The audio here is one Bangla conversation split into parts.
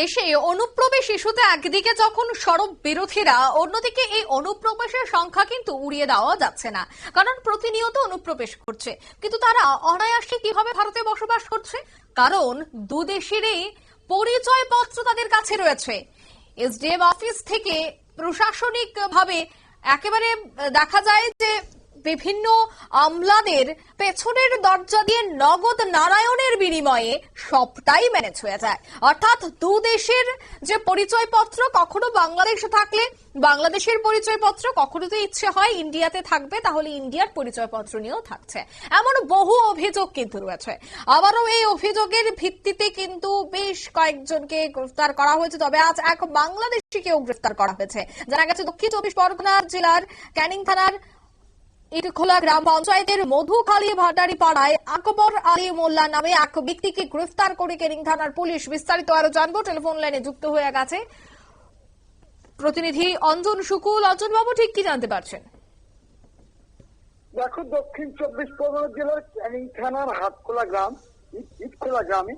দেশে অনুপ্রবেশ ইস্যুতে একদিকে যখন সরব বিরোধীরা, অন্যদিকে এই অনুপ্রবেশের সংখ্যা কিন্তু উড়িয়ে দেওয়া যাচ্ছে না, কারণ প্রতিনিয়ত অনুপ্রবেশ করছে কিন্তু তারা অনায়াসে কীভাবে ভারতে বসবাস করছে? কারণ দুদেশেরই পরিচয় পত্র তাদের কাছে রয়েছে। এসডিএম অফিস থেকে প্রশাসনিক ভাবে একেবারে দেখা যায় যে বিভিন্ন আমলাদের পেছনের দরজা দিয়ে নগদ নারায়ণের বিনিময়ে সবটাই ম্যানেজ হয়ে যায়। অর্থাৎ দু দেশের যে পরিচয়পত্র কখনো বাংলাদেশে থাকলে, বাংলাদেশের পরিচয়পত্র কখনো তো ইচ্ছে হয় ইন্ডিয়াতে থাকবে, তাহলে ইন্ডিয়ার পরিচয়পত্র নিয়েও থাকছে। এমন বহু অভিযোগ কিন্তু রয়েছে। আবারও এই অভিযোগের ভিত্তিতে কিন্তু বেশ কয়েকজনকে গ্রেফতার করা হয়েছে, তবে আজ এক বাংলাদেশিকেও গ্রেফতার করা হয়েছে। জানা গেছে দক্ষিণ চব্বিশ পরগনা জেলার ক্যানিং থানার ইটখোলা গ্রাম পঞ্চায়েতের মধুখালী ভাটারি পাড়ায় আকবর আলী মোল্লা নামে এক ব্যক্তিকে গ্রেফতার করে কেনিং থানার পুলিশ বিস্তারিত আরও জানব। টেলিফোন লাইনে যুক্ত হয়ে গেছে প্রতিনিধি অঞ্জন শুকুল অঞ্জন বাবু ঠিক কি জানতে পারছেন? দেখো, দক্ষিণ চব্বিশ পরগনা জেলার ক্যানিং থানার হাতখোলা গ্রাম ইটখোলা গ্রামে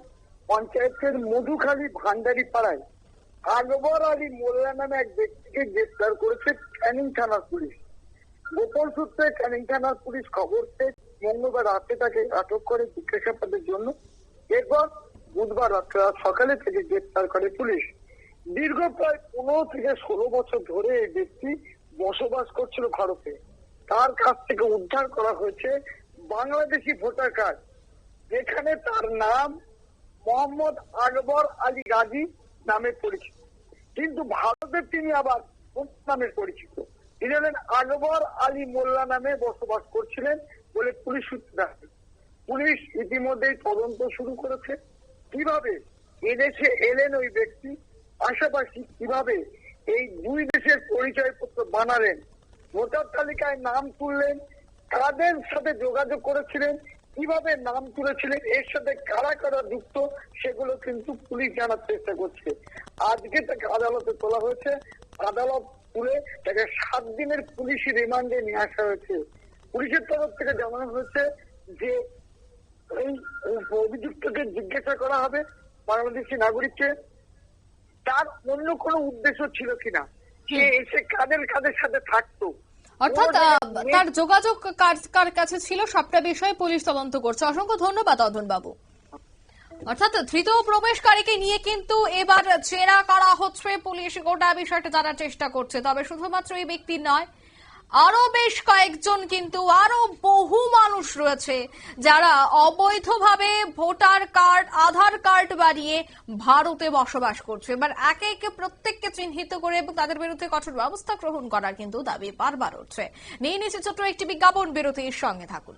পঞ্চায়েতের মধুখালী ভান্ডারি পাড়ায় আকবর আলী মোল্লা নামে এক ব্যক্তিকে গ্রেফতার করেছে ক্যানিং থানার পুলিশ। গোপন সূত্রে ক্যানিং থানার পুলিশ খবর পেয়ে মঙ্গলবার রাতে তাকে আটক করে জিজ্ঞাসাবাদের জন্য। এরপর বুধবার রাত্রে সকালে থেকে গ্রেফতার করে পুলিশ। দীর্ঘ প্রায় পনেরো থেকে ষোলো বছর ধরে এই ব্যক্তি বসবাস করছিল ভারতে। তার কাছ থেকে উদ্ধার করা হয়েছে বাংলাদেশি ভোটার কার্ড, যেখানে তার নাম মোহাম্মদ আকবর আলী গাজী নামে পরিচিত। কিন্তু ভারতে তিনি আবার নামে পরিচিত। তিনি হলেন আকবর আলী মোল্লা নামে বসবাস করছিলেন বলে পুলিশ সূত্রে পুলিশ ইতিমধ্যেই তদন্ত শুরু করেছে। কীভাবে এদেশে এলেন ওই ব্যক্তি? পাশাপাশি কীভাবে এই দুই দেশের পরিচয়পত্র বানালেন? ভোটার তালিকায় নাম তুললেন, কাদের সাথে যোগাযোগ করেছিলেন, কীভাবে নাম তুলেছিলেন, এর সাথে কারা কারা যুক্ত, সেগুলো কিন্তু পুলিশ জানার চেষ্টা করছে। আজকে তাকে আদালতে তোলা হয়েছে। আদালত তুলে তাকে সাত দিনের পুলিশি রিমান্ডে নিয়ে আসা হয়েছে। পুলিশের তরফ থেকে জানানো হয়েছে যে এই অভিযুক্তকে জিজ্ঞাসা করা হবে বাংলাদেশি নাগরিককে। তার অন্য কোনো উদ্দেশ্য ছিল কিনা? সে এসে কাদের কাদের সাথে থাকতো? অর্থাৎ তার যোগাযোগ কার কার কাছে ছিল সবটা বিষয়ে পুলিশ তদন্ত করছে। অসংখ্য ধন্যবাদ অধন বাবু অর্থাৎ ধৃত প্রবেশকারীকে নিয়ে কিন্তু এবার চেনা করা হচ্ছে। পুলিশ গোটা বিষয়টা জানার চেষ্টা করছে, তবে শুধুমাত্র এই ব্যক্তি নয়, আরও বেশ কয়েকজন কিন্তু, আরও বহু মানুষ রয়েছে যারা অবৈধভাবে ভোটার কার্ড, আধার কার্ড বানিয়ে ভারতে বসবাস করছে। এবার একে একে প্রত্যেককে চিহ্নিত করে এবং তাদের বিরুদ্ধে কঠোর ব্যবস্থা গ্রহণ করার কিন্তু দাবি বারবার উঠছে। নিয়ে নিচ্ছে ছোট্ট একটি বিজ্ঞাপন, বিরতির সঙ্গে থাকুন।